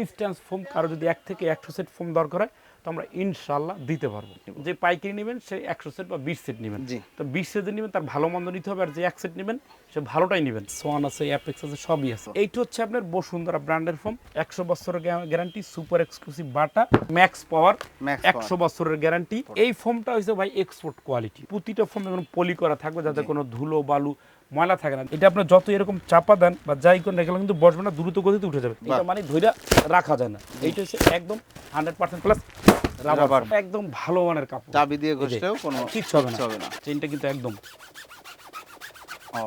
Instance foam কারও যদি এক থেকে একশো সেট ফোম দরকার হয় তো আমরা ইনশাল্লাহ দিতে পারব। যে পাইকারি নেবেন সে একশো সেট বা বিশ সেট নেবেন। তো বিশ সেট নেবেন তার ভালো মন্দ নিতে হবে আর যে এক সেট নেবেন সে ভালোটাই নেবেন। সোয়ান আছে অ্যাপেক্স আছে সবই আছে। এইটা হচ্ছে আপনার বসুন্ধরা ব্র্যান্ডের ফোম একশো বছরের guarantee super exclusive Bata max power একশো বছরের গ্যারান্টি। এই ফোমটা হচ্ছে ভাই এক্সপোর্ট কোয়ালিটি প্রতিটা ফোম এখন পলি করা থাকবে যাতে কোনো ধুলো বালু ময়লা থাকে না। এটা আপনার যত এরকম চাপা দেন বা যাই করেন এগুলো কিন্তু বসবে না দ্রুত গতিতে উঠে যাবে। এটা মানে ধৈর্য রাখা যায় না। এইটা হচ্ছে একদম হান্ড্রেড পার্সেন্ট প্লাস রাবার একদম ভালো মানের কাপড়। চাবি দিয়ে ঘষলেও কোনো কিচ্ছু হবে না। হবে না। চেনটা কিন্তু একদম। ও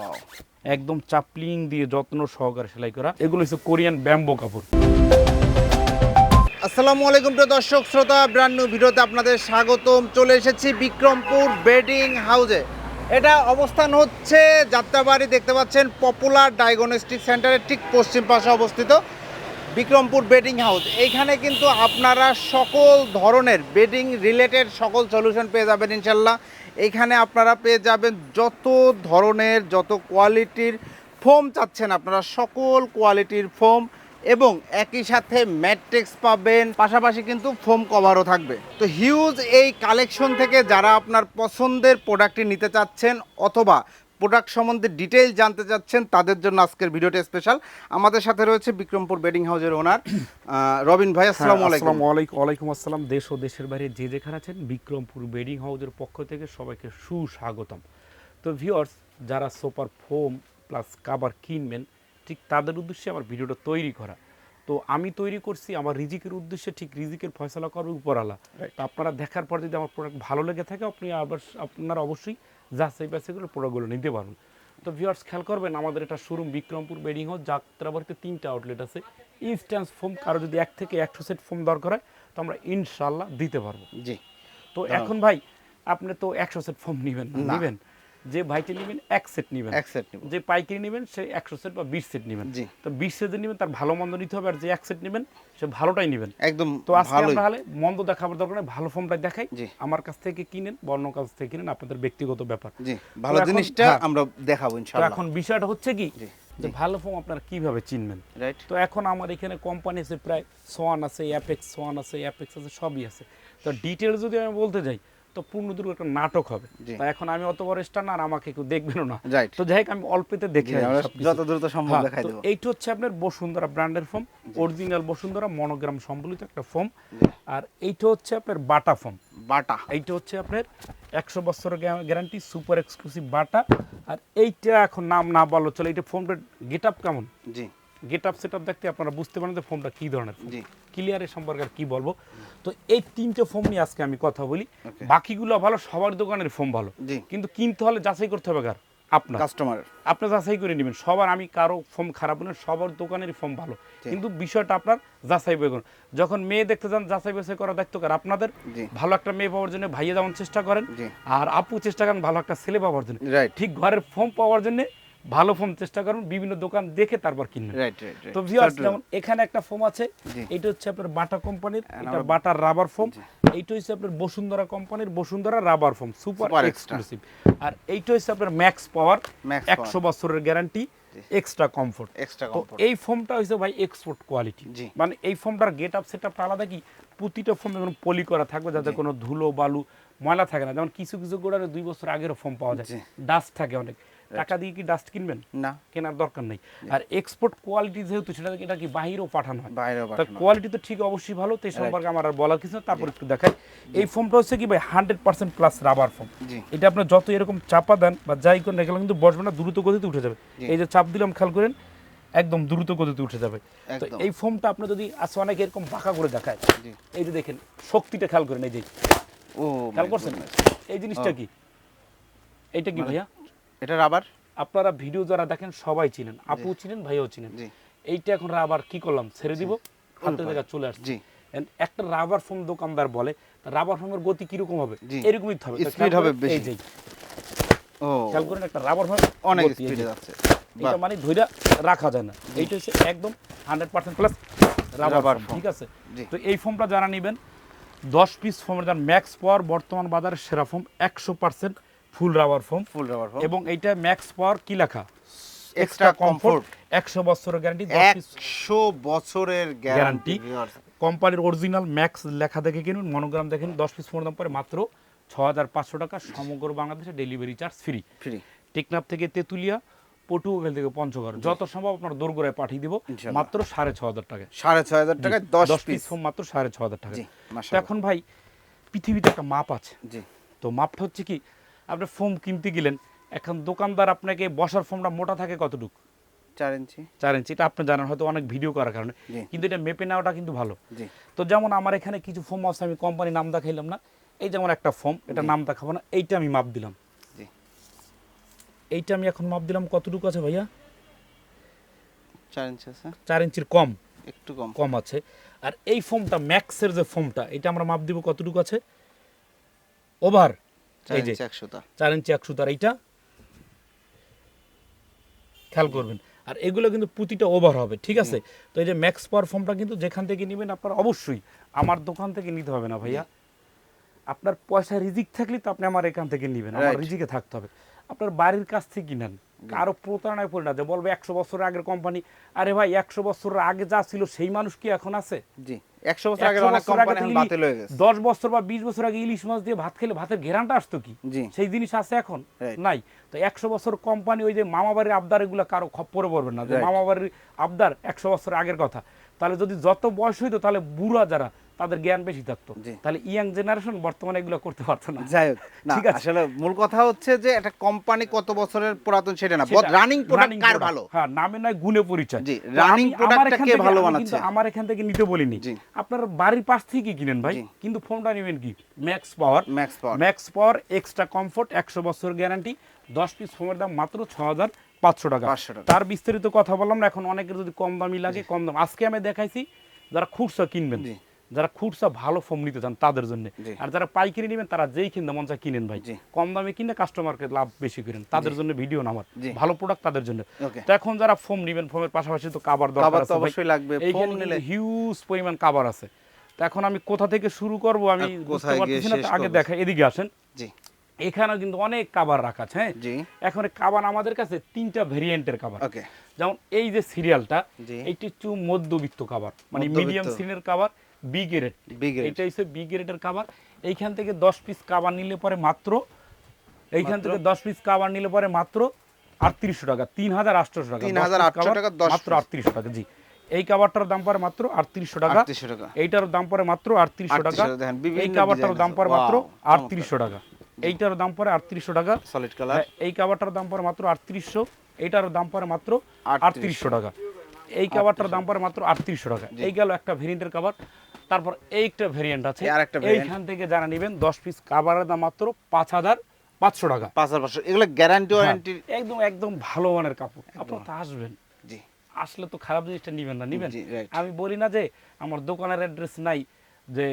একদম চাপলিং দিয়ে যত্ন সহকারে সেলাই করা। এগুলো হচ্ছে কোরিয়ান ব্যাম্বো কাপড়। আসসালামু আলাইকুম প্রিয় দর্শক শ্রোতা ব্র্যান্ড নিউ ভিডিওতে আপনাদের স্বাগতম। চলে এসেছি বিক্রমপুর বেডিং হাউসে। এটা অবস্থান হচ্ছে যাত্রাবাড়ি, দেখতে পাচ্ছেন, পপুলার ডায়াগনস্টিক সেন্টারের ঠিক পশ্চিম পাশে অবস্থিত বিক্রমপুর বেডিং হাউস। এইখানে কিন্তু আপনারা সকল ধরনের বেডিং রিলেটেড সকল সলিউশন পেয়ে যাবেন ইনশাল্লাহ। এইখানে আপনারা পেয়ে যাবেন যত ধরনের, যত কোয়ালিটির ফোম চাচ্ছেন আপনারা, সকল কোয়ালিটির ফোম এবং একই সাথে ম্যাট্রিক্স পাবেন পাশাপাশি কিন্তু ফোম কভারও থাকবে। তো হিউজ এই কালেকশন থেকে যারা আপনার পছন্দের প্রোডাক্টটি নিতে চাচ্ছেন অথবা প্রোডাক্ট সম্বন্ধে ডিটেইল জানতে চাচ্ছেন তাদের জন্য আজকের ভিডিওটা স্পেশাল আমাদের সাথে রয়েছে বিক্রমপুর বেডিং হাউসের ওনার রবিন ভাই আসসালামু আলাইকুম। আসসালামু আলাইকুম ওয়ালাইকুম আসসালাম। দেশ ও দেশের বাইরে যে যেখানে আছেন বিক্রমপুর বেডিং হাউসের পক্ষ থেকে সবাইকে সুস্বাগতম। তো ভিউয়ার্স যারা সুপার ফোম প্লাস কাবার কিনবেন ঠিক তাদের উদ্দেশ্যে আমার ভিডিওটা তৈরি করা। তো আমি তৈরি করছি আমার রিজিকের উদ্দেশ্যে ঠিক রিজিকের ফয়সলা করবে উপরালা। তো আপনারা দেখার পর যদি আমার প্রোডাক্ট ভালো লেগে থাকে আপনি আবার আপনারা অবশ্যই যাচাই বাছাই করে প্রোডাক্টগুলো নিতে পারুন তো ভিউয়ার্স খেয়াল করবেন আমাদের এটা শোরুম বিক্রমপুর বেডিং হাউস যাত্রাবাড়িতে তিনটা আউটলেট আছে। ইনস্ট্যান্স ফোম কারও যদি এক থেকে একশো সেট ফোম দরকার হয় তো আমরা ইনশাল্লাহ দিতে পারব। জি। তো এখন ভাই আপনি তো একশো সেট ফোম নেবেন। নেবেন? যে ভাইটি নেবেন এক সেট নেবেন। এক সেট নিব যে পাইকারি নেবেন সে একশো সেট বা বিশ সেট নেবেন। জি। তো বিশ সেট নেবেন তার ভালো মন্দ নিতে হবে আর যে এক সেট নেবেন সে ভালোটাই নেবেন। একদম তো আজকে আমরা হলে মন্দ দেখাবার দরকার নেই ভালো ফোনটা দেখাই। আমার কাছ থেকে কিনেন বা অন্য কাছ থেকে কিনেন আপনাদের ব্যক্তিগত ব্যাপার। জি ভালো জিনিসটা হ্যাঁ। আমরা দেখাবো তো ইনশাআল্লাহ। এখন বিষয়টা হচ্ছে কি যে ভালো ফর্ম আপনারা কীভাবে চিনবেন? রাইট তো এখন আমার এখানে কোম্পানি আছে প্রায় সোয়ান আছে অ্যাপেক্স সোয়ান আছে অ্যাপেক্স আছে সবই আছে। তো ডিটেলস যদি আমি বলতে যাই তো পূর্ণদূর একটা নাটক হবে। তা এখন আমি অত বড় স্টার না আর আমাকে কেউ দেখবেনও না। তো যাই হোক আমি অল্পতে দেখে। যত দ্রুত সম্ভব হ্যাঁ, দেখাই দেবো। এইটা হচ্ছে আপনার বসুন্ধরা ব্র্যান্ডের ফোম অরিজিনাল বসুন্ধরা মনোগ্রাম সম্বলিত একটা ফোম। আর এইটা হচ্ছে আপনার বাটা ফোম। বাটা। এইটা হচ্ছে আপনার একশো বছরের গ্যারান্টি সুপার এক্সক্লুসিভ বাটা। আর এইটা এখন নাম না বলো চলে এইটা ফোনটার গেট আপ কেমন? জি। গেট আপ সেট আপ দেখতে আপনারা বুঝতে পারেন যে ফোনটা কী ধরনের। জি। ক্লিয়ারের সম্পর্কে আর কি বলব? তো এই তিনটে ফোন নিয়ে আজকে আমি কথা বলি। বাকিগুলো ভালো সবার দোকানের ফোন ভালো। কিন্তু কিনতে হলে যাচাই করতে হবে কার? আপনার। কাস্টমার আপনি যাচাই করে নেবেন। সবার আমি কারও ফোন খারাপ না সবার দোকানের ফোন ভালো। কিন্তু বিষয়টা আপনার যাচাই করুন। যখন মেয়ে দেখতে যান যাচাই বাছাই করা দায়িত্ব কার? আপনাদের। ভালো একটা মেয়ে পাওয়ার জন্য ভাইয়া যেমন চেষ্টা করেন। আর আপু চেষ্টা করেন ভালো একটা ছেলে পাওয়ার জন্য। ঠিক ঘরের ফোন পাওয়ার জন্য ভালো ফোন চেষ্টা করুন বিভিন্ন দোকান দেখে তারপর কিনবেন। তো ভিউয়ার্স যেমন এখানে একটা ফোম আছে এটা হচ্ছে আপনার বাটা কোম্পানির এটা বাটার রাবার ফোম। এইটা হচ্ছে আপনার বসুন্ধরা কোম্পানির Bashundhara rubber foam super exclusive আর এইটা হচ্ছে আপনার ম্যাক্স পাওয়ার একশো বছরের guarantee extra comfort extra comfort এই ফোমটা হচ্ছে ভাই এক্সপোর্ট কোয়ালিটি মানে এই ফোমটার গেট আপ সেট আপটা আলাদা কি? প্রতিটা ফোম এখন পলি করা থাকবে যাতে কোনো ধুলো বালু ময়লা থাকে না। যেমন কিছু কিছু গোড়ারে দুই বছর আগেরও ফোম পাওয়া যায়। ডাস্ট থাকে অনেক। টাকা দিয়ে কি ডাস্ট কিনবেন? না। কেনার দরকার নেই। আর এক্সপোর্ট কোয়ালিটি যেহেতু সেটা এটা কি বাহিরেও পাঠানো হয়? বাইরেও তার কোয়ালিটি তো ঠিক অবশ্যই ভালো তো এই সম্পর্কে আমার আর বলার কিছু তারপর একটু দেখাই। এই ফোমটা হচ্ছে কি ভাই hundred percent plus rubber foam এটা আপনার যত এরকম চাপা দেন বা যাই করেন এগুলো কিন্তু বসবে না দ্রুত গতিতে উঠে যাবে। এই যে চাপ দিলাম খেয়াল করেন একদম দ্রুত গতিতে উঠে যাবে। তো। এই ফোমটা আপনি যদি আছে অনেকে এরকম বাঁকা করে দেখায় এই যে দেখেন শক্তিটা খেয়াল করেন এই যে। ও খেয়াল করছেন? এই জিনিসটা কি? এইটা কি ভাইয়া? এটা রাবার আপনারা ভিডিও যারা দেখেন সবাই চিনেন। আপু চিনেন ভাইও চিনেন। এইটা এখন রাবার কি করলাম? ছেড়ে দিব হাতের জায়গা চলে আসছে। একটা রাবার ফোম দোকানদার বলে রাবার ফোমের গতি কীরকম হবে? এরকমই হবে। খেয়াল হবে বেশি। এই যে। ও। খেয়াল করেন একটা রাবার ফোম অনেক স্পিডে যাচ্ছে। এটা মানে ধৈর্য রাখা যায় না। এইটা হচ্ছে একদম hundred percent plus rubber foam ঠিক আছে? তো এই ফোমটা যারা নেবেন দশ পিস ফোমের দাম ম্যাক্স পাওয়ার বর্তমান বাজারের সেরা ফোম একশো percent full rubber foam full rubber foam এবং এইটা ম্যাক্স পাওয়ার কি লেখা? Extra comfort। একশো বছরের গ্যারান্টি দশ পিস। একশো বছরের গ্যারান্টি কোম্পানির অরিজিনাল ম্যাক্স লেখা দেখে কিনুন মনোগ্রাম দেখেন দশ পিস ফোন দাম পরে মাত্র ছ হাজার পাঁচশো টাকা সমগ্র বাংলাদেশে delivery charge free free Teknaf থেকে তেঁতুলিয়া পটুয়াখালী থেকে পঞ্চগড়। যত সম্ভব আপনার দোরগোড়ায় পাঠিয়ে দিব মাত্র সাড়ে ছ হাজার টাকা। সাড়ে ছয় হাজার টাকায় দশ পিস ফোন মাত্র সাড়ে ছ হাজার টাকা। এখন ভাই পৃথিবীতে একটা মাপ আছে। জি। তো মাপটা হচ্ছে কি আপনি ফোম কিনতে গেলেন এখন দোকানদার আপনাকে বসার ফোমটা মোটা থাকে কতটুকু? চার ইঞ্চি। চার ইঞ্চি এটা আপনি জানেন হয়তো অনেক ভিডিও করার কারণে। কিন্তু এটা মেপে নেওয়াটা কিন্তু ভালো। তো যেমন আমার এখানে কিছু ফোম আছে আমি কোম্পানি নাম দেখাইলাম না। এই যেমন একটা ফোম এটা নাম দেখাবো না এইটা আমি মাপ দিলাম। এইটা আমি এখন মাপ দিলাম কতটুকু আছে ভাইয়া? চার ইঞ্চি আছে। চার ইঞ্চির কম? একটু কম। কম আছে। আর এই ফোমটা ম্যাক্সের যে ফোমটা এটা আমরা মাপ দিব কতটুকু আছে? ওভার। এই যে চার ইঞ্চি একশো তার এইটা খেয়াল করবেন। আর এগুলো কিন্তু প্রতিটা ওভার হবে ঠিক আছে? তো এই যে ম্যাক্স পারফর্মটা ফর্মটা কিন্তু যেখান থেকে নেবেন আপনার অবশ্যই আমার দোকান থেকে নিতে হবে না ভাইয়া। আপনার পয়সা রিজিক থাকলে তো আপনি আমার এখান থেকে নেবেন আমার রিজিকে থাকতে হবে। আপনার বাড়ির কাছ থেকে কিনেন কারও প্রতারণায় পড়ে না যে বলবে একশো বছর আগের কোম্পানি আরে ভাই একশো বছর আগে যা ছিল সেই মানুষ কি এখন আছে? জি একশো বছর আগে অনেক কোম্পানি এখন বাতিল হয়ে গেছে। দশ বছর বা বিশ বছর আগে ইলিশ মাছ দিয়ে ভাত খেলে ভাতের ঘেরানটা আসতো কি? সেই জিনিস আছে এখন? নাই। তো একশো বছর কোম্পানি ওই যে মামাবাড়ির আবদার এগুলো কারও খপ্পরে পড়বে না যে মামাবাড়ির আবদার একশো বছর আগের কথা। তাহলে যদি যত বয়স হইতো তাহলে বুড়া যারা তাদের জ্ঞান বেশি থাকতো। তাহলে ইয়াং জেনারেশন বর্তমানে এগুলো করতে পারতো না। যাই হোক ঠিক আছে। আসলে মূল কথা হচ্ছে যে একটা কোম্পানি কত বছরের পুরাতন সেটা না রানিং প্রোডাক্ট কার ভালো? হ্যাঁ নামে নয় গুণে পরিচয়। জি, তো running আমি- product আমার টা এখান কে ভালো বানাচ্ছে? কিন্তু আমার এখান থেকে নিতে বলিনি। আপনার বাড়ির পাশ থেকে কিনেন ভাই। কিন্তু ফোনটা নেবেন কি? Max power max power max power extra comfort একশো বছর গ্যারান্টি দশ পিস ফোনের দাম মাত্র ছ হাজার পাঁচশো টাকা। তার বিস্তারিত কথা বললাম না এখন অনেকের যদি কম দামি লাগে কম দাম। আজকে আমি দেখাইছি যারা খুচরা কিনবেন যারা খুচরা ভালো ফোন নিতে চান তাদের জন্য। আর যারা পাইকারি নেবেন তারা যেই কিনতে মন চায় কিনেন ভাই। কম দামে কিনে কাস্টমারকে লাভ বেশি করেন। তাদের জন্য ভিডিও নামার। ভালো প্রোডাক্ট তাদের জন্য। তো এখন যারা ফোম নেবেন ফোমের পাশাপাশি তো কাবার দরকার আছে অবশ্যই লাগবে। এইখানে নিলে হিউজ পরিমাণ কাবার আছে। তো এখন আমি কোথা থেকে শুরু করব? আমি বুঝতে পারতেছি না আগে? দেখা এদিকে আসেন। জি। এখানেও কিন্তু অনেক কাবার রাখা আছে হ্যাঁ? জি। এখন কাবার আমাদের কাছে তিনটা ভেরিয়েন্টের কাবার যেমন এই যে সিরিয়ালটা। এইটি হচ্ছে মধ্যবিত্ত কাবার মানে মিডিয়াম শ্রেণির কাবার বি গ্রেড এটা হচ্ছে বি গ্রেডের কাবার এইখান থেকে দশ পিস কাবার নিলে পরে মাত্র এইখান থেকে দশ পিস কাবার নিলে পরে মাত্র আটত্রিশশো টাকা তিন হাজার আটশোশো টাকা। 3,800 10 piece টাকা, 10 মাত্র আটত্রিশশো টাকা জি। এই কাবারটার দাম পরে মাত্র আটত্রিশশো টাকা। এইটার দাম পরে মাত্র আটত্রিশশো টাকা। 3800 দেখেন, বিভিন্ন এই কাবারটার দাম। পরে মাত্র। আটত্রিশশো টাকা। এইটার দাম পরে আটত্রিশশো টাকা। সলিড কালার হ্যাঁ, এই কাবারটার দাম পরে মাত্র আটত্রিশশো এইটার দাম পরে মাত্র 3800 আটত্রিশশো টাকা। এই কাবারটার দাম পরে মাত্র আটত্রিশশো টাকা। এই গেল একটা ভেরিয়েন্টের কাবার তারপর এইটা ভেরিয়েন্ট আছে। এইখান থেকে যারা নেবেন দশ পিস কাবারের দাম মাত্র পাঁচ হাজার পাঁচশো টাকা। পাঁচ হাজার পাঁচশো। এগুলো গ্যারান্টি ওয়ারেন্টি একদম একদম ভালো মানের কাপড়। আপনারা তো আসবেন। জি। আসলে তো খারাপ জিনিসটা নিবেন না নিবেন। আমি বলি না যে আমার দোকানের অ্যাড্রেস নাই। যে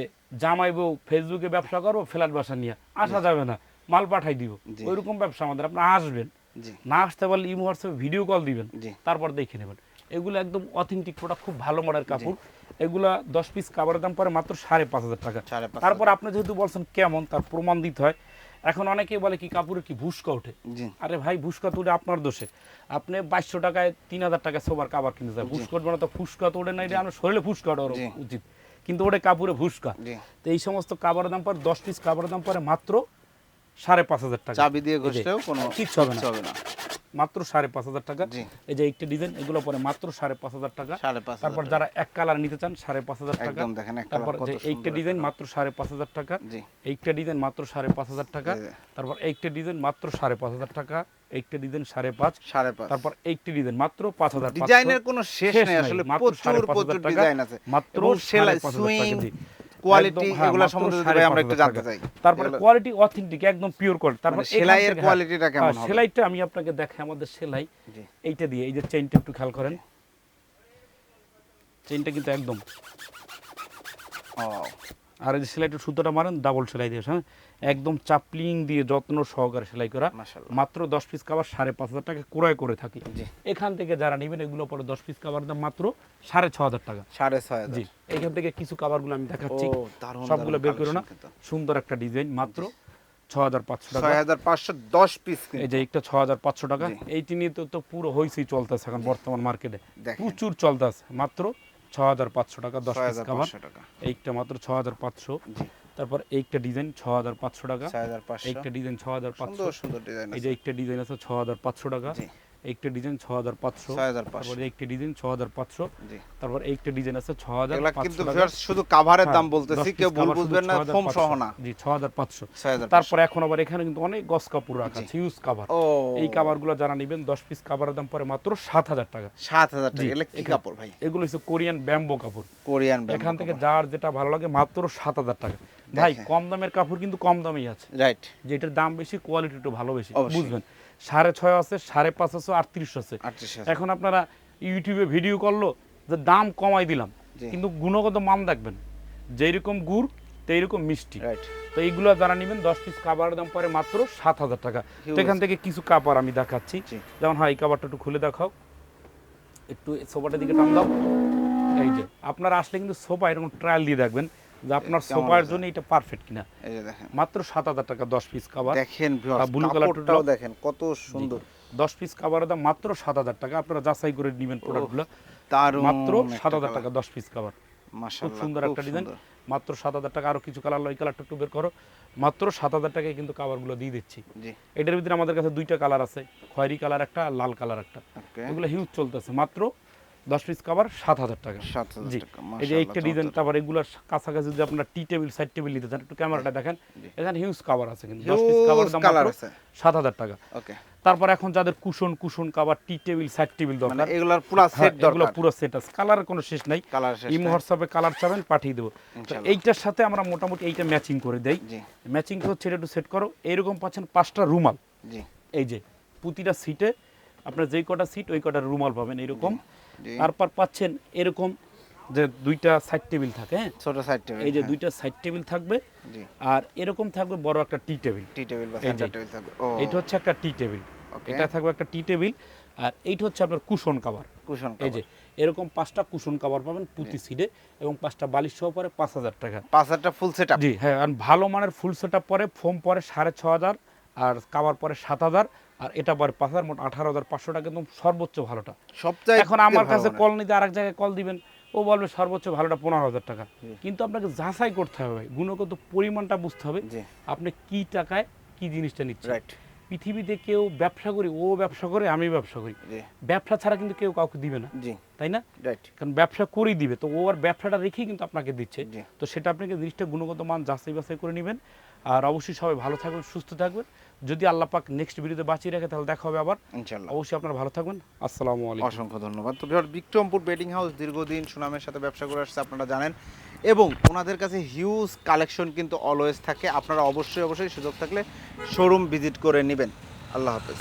জামাই বউ ফেসবুকে ব্যবসা করব ফ্ল্যাট বাসা নিয়ে। আসা যাবে না মাল পাঠাই দিব। জি। ওইরকম ব্যবসা আমাদের আপনি আসবেন। না আসতে পারলে ইমো হোয়াটসঅ্যাপে ভিডিও কল দিবেন। তারপর দেখে নেবেন। এগুলো একদম অথেন্টিক প্রোডাক্ট খুব ভালো মানের কাপড়। এগুলা দশ পিস কাপড়ের দাম পরে মাত্র সাড়ে পাঁচ হাজার টাকা। তারপর আপনি যেহেতু বলছেন কেমন তার প্রমাণ দিতে হয়। এখন অনেকেই বলে কি কাপড়ে কি ভুসকা ওঠে? জি। আরে ভাই ভুসকা তো ওটা আপনার দোষে। আপনি বাইশশো টাকায় তিন হাজার টাকায় সোবার কাবার কিনতে চান ভুসকা উঠবে না তো ফুসকা তো ওঠে না এটা আমার শরীরে ফুসকা ওঠা উচিত। কিন্তু ওটা কাপড়ে ভুসকা। তো এই সমস্ত কাবার দাম পরে দশ পিস কাবার দাম পরে মাত্র সাড়ে পাঁচ হাজার টাকা। চাবি দিয়ে ঘুষতেও ঘষলেও কোনো কিচ্ছু হবে না। মাত্র সাড়ে পাঁচ হাজার টাকা এই যে একটা ডিজাইন এগুলো পরে মাত্র সাড়ে পাঁচ হাজার টাকা তারপর যারা এক কালার নিতে চান সাড়ে পাঁচ হাজার টাকা দেখেন একটা তারপর এইটা ডিজাইন মাত্র সাড়ে পাঁচ হাজার টাকা এইটা ডিজাইন মাত্র সাড়ে পাঁচ হাজার টাকা। তারপর এইটা ডিজাইন মাত্র সাড়ে পাঁচ হাজার টাকা এইটা ডিজাইন সাড়ে পাঁচ সাড়ে পাঁচ তারপর এইটা ডিজাইন মাত্র পাঁচ হাজার ডিজাইনের কোনো শেষ নেই আসলে মাত্র সাড়ে পাঁচ হাজার টাকা, মাত্র সুইং। কোয়ালিটি হ্যাঁ, এগুলো সম্বন্ধে আমরা একটু জানতে চাই। তারপরে কোয়ালিটি অথেন্টিক একদম পিওর কোয়ালিটি তারপরে সেলাইয়ের কোয়ালিটিটা কেমন হ্যাঁ, হবে? সেলাইটা আমি আপনাকে দেখাই আমাদের সেলাই। এইটা দিয়ে এই যে চেইনটা একটু খেয়াল করেন। চেইনটা কিন্তু একদম। ও আর এই সেলাইটা সুতোটা মারেন ডাবল সেলাই দিয়ে হ্যাঁ? একদম চাপলিং দিয়ে যত্ন সহকারে সেলাই করা। মাশাআল্লাহ। মাত্র দশ পিস কাবার সাড়ে পাঁচ হাজার টাকা ক্রয় করে থাকি। এখান থেকে যারা নেবেন এগুলো পরে দশ পিস কাবার দাম মাত্র সাড়ে ছ হাজার টাকা। সাড়ে ছয় জি। এখান থেকে কিছু কাবারগুলো আমি দেখাচ্ছি। সবগুলো বের করো না। সুন্দর একটা ডিজাইন মাত্র ছ হাজার পাঁচশো টাকা। ছয় হাজার পাঁচশো দশ পিস এই যে একটা ছ হাজার পাঁচশো টাকা। এইটি নিয়ে তো তো পুরো হইসই চলতেছে এখন বর্তমান মার্কেটে প্রচুর চলতেছে মাত্র ছ হাজার পাঁচশো টাকা দশ পিস কাভার পাঁচশো টাকা। এইটা মাত্র ছ হাজার পাঁচশো। তারপর একটা ডিজাইন ছ হাজার পাঁচশো টাকা। এইটা ডিজাইন ছ হাজার পাঁচশো। সুন্দর সুন্দর ডিজাইন এই যে একটা ডিজাইন আছে ছ হাজার পাঁচশো টাকা। একটা ডিজাইন ছ হাজার পাঁচশো। হাজার একটা ডিজাইন ছ হাজার পাঁচশো। জি। তারপর এইটা ডিজাইন আছে ছ হাজার কিন্তু শুধু কাভারের হ্যাঁ, দাম বলতেছি কেউ ভুল বুঝবেন না 6500 ফোম সহ না। জি ছ হাজার পাঁচশো। তারপর এখন আবার এখানে কিন্তু অনেক গস কাপড় রাখা আছে হিউজ কাভার এই কাভারগুলো যারা নেবেন দশ পিস কাভারের দাম পরে মাত্র সাত হাজার টাকা। সাত হাজার টাকা। এগুলো কি কাপড় ভাই? এগুলো হচ্ছে কোরিয়ান ব্যাম্বো কাপড়। কোরিয়ান এখান থেকে যার যেটা ভালো লাগে মাত্র সাত হাজার টাকা। ভাই কম দামের কাপড় কিন্তু কম দামেই আছে। রাইট যেটার দাম বেশি কোয়ালিটি একটু ভালো বেশি বুঝবেন? সাড়ে ছয় আছে সাড়ে পাঁচ আছে আটত্রিশ আছে। এখন আপনারা ইউটিউবে ভিডিও করল যে দাম কমাই দিলাম। কিন্তু গুণগত মান দেখবেন যেই রকম গুড় সেই রকম মিষ্টি। রাইট তো এইগুলো যারা নেবেন দশ পিস কাবারের দাম পরে মাত্র সাত হাজার টাকা। তো এখান থেকে কিছু কাপড় আমি দেখাচ্ছি। যেমন হয় এই কাবারটা একটু খুলে দেখাও। একটু সোফাটার দিকে টান দাও। এই যে আপনারা আসলে কিন্তু সোফা এরকম ট্রায়াল দিয়ে দেখবেন। যে আপনার সোফার জন্য এটা পারফেক্ট কিনা। এই দেখেন। মাত্র সাত হাজার টাকা দশ পিস দেখেন কাপড়টাও টা- দেখেন কত সুন্দর। দশ পিস দাম মাত্র সাত হাজার টাকা। আপনারা যাচাই করে নেবেন প্রোডাক্টগুলো দারুণ মাত্র সাত হাজার টাকা দশ পিস খুব সুন্দর একটা ডিজাইন মাত্র সাত হাজার টাকা। আরও কিছু কালার ওই কালারটা একটু বের করো। মাত্র সাত হাজার টাকায় কিন্তু কাভারগুলো দিয়ে দিচ্ছি। এটার ভিতরে আমাদের কাছে দুইটা কালার আছে। খয়েরি কালার একটা আর লাল কালার একটা। এগুলো হিউজ চলতেছে। মাত্র দশ পিস কাভার সাত হাজার টাকা। জি। এই যে একটা ডিজাইন। তারপর এগুলোর কাছাকাছি যদি আপনার টি টেবিল সাইড টেবিল নিতে চান একটু ক্যামেরাটা দেখেন এখানে হিউজ কাভার আছে কিন্তু। দশ পিস দাম। সাত হাজার টাকা। ওকে তারপর এখন যাদের cushion cushion cover T table side table দরকার এগুলার পুরো সেট এগুলো পুরো সেট আছে। কালারের কোনো শেষ নাই। কালার শেষ ইমো হোয়াটসঅ্যাপে কালার চাবেন পাঠিয়ে দেবো। এইটার সাথে আমরা মোটামুটি এইটা ম্যাচিং করে দেই। ম্যাচিং হচ্ছে এটা একটু সেট করো। এইরকম পাচ্ছেন পাঁচটা রুমাল। জি। এই যে প্রতিটা সিটে আপনার যেই কটা সিট ওই কটা রুমাল পাবেন এরকম। তারপর পাচ্ছেন এরকম যে দুইটা সাইড টেবিল থাকে হ্যাঁ? ছোট সাইড টেবিল এই যে দুইটা সাইড টেবিল থাকবে। আর এরকম থাকবে বড় একটা টি টেবিল টি টেবিল বা সেন্টার টেবিল থাকবে। ও। এইটা হচ্ছে একটা টি টেবিল এটা থাকবে একটা টি টেবিল আর এইটা হচ্ছে আপনার কুশন কাভার কুশন এই যে এরকম পাঁচটা কুশন কভার পাবেন প্রতি সিটে এবং পাঁচটা বালিশ সহ পরে পাঁচ হাজার টাকা। পাঁচ হাজারটা ফুল সেটআপ জি হ্যাঁ আর ভালো মানের ফুল সেট পরে ফোম পরে সাড়ে ছ হাজার আর কাভার পরে সাত হাজার। আর এটা পরে পাঁচ হাজার মোট আঠারো হাজার পাঁচশো টাকা একদম সর্বোচ্চ ভালোটা। সবচেয়ে এখন আমার কাছে মানে। কল নিতে আরেক জায়গায় কল দিবেন ও বলবে সর্বোচ্চ ভালোটা পনেরো হাজার টাকা। কিন্তু আপনাকে যাচাই করতে হবে গুণগত পরিমাণটা বুঝতে হবে আপনি কি টাকায় কি জিনিসটা নিচ্ছেন। রাইট পৃথিবীতে কেউ ব্যবসা করি ও ব্যবসা করে আমি ব্যবসা করি। ব্যবসা ছাড়া কিন্তু কেউ কাউকে দিবে না। জি। তাই না? রাইট কারণ ব্যবসা করেই দিবে। তো ও আর ব্যবসাটা রেখেই কিন্তু আপনাকে দিচ্ছে। তো সেটা আপনাকে জিনিসটা গুণগত মান যাচাই বাছাই করে নেবেন। আর অবশ্যই সবাই ভালো থাকবেন সুস্থ থাকবেন। যদি আল্লাহ পাক নেক্সট ভিডিওতে বাঁচিয়ে রাখে তাহলে দেখা হবে আবার। ইনশাআল্লাহ। অবশ্যই আপনারা ভালো থাকবেন। আসসালামু আলাইকুম। অসংখ্য ধন্যবাদ। তো বিক্রমপুর বেডিং হাউস দীর্ঘদিন সুনামের সাথে ব্যবসা করে আসছে আপনারা জানেন। এবং ওনাদের কাছে হিউজ কালেকশন কিন্তু অলওয়েজ থাকে। আপনারা অবশ্যই অবশ্যই সুযোগ থাকলে শোরুম ভিজিট করে নেবেন। আল্লাহ হাফেজ।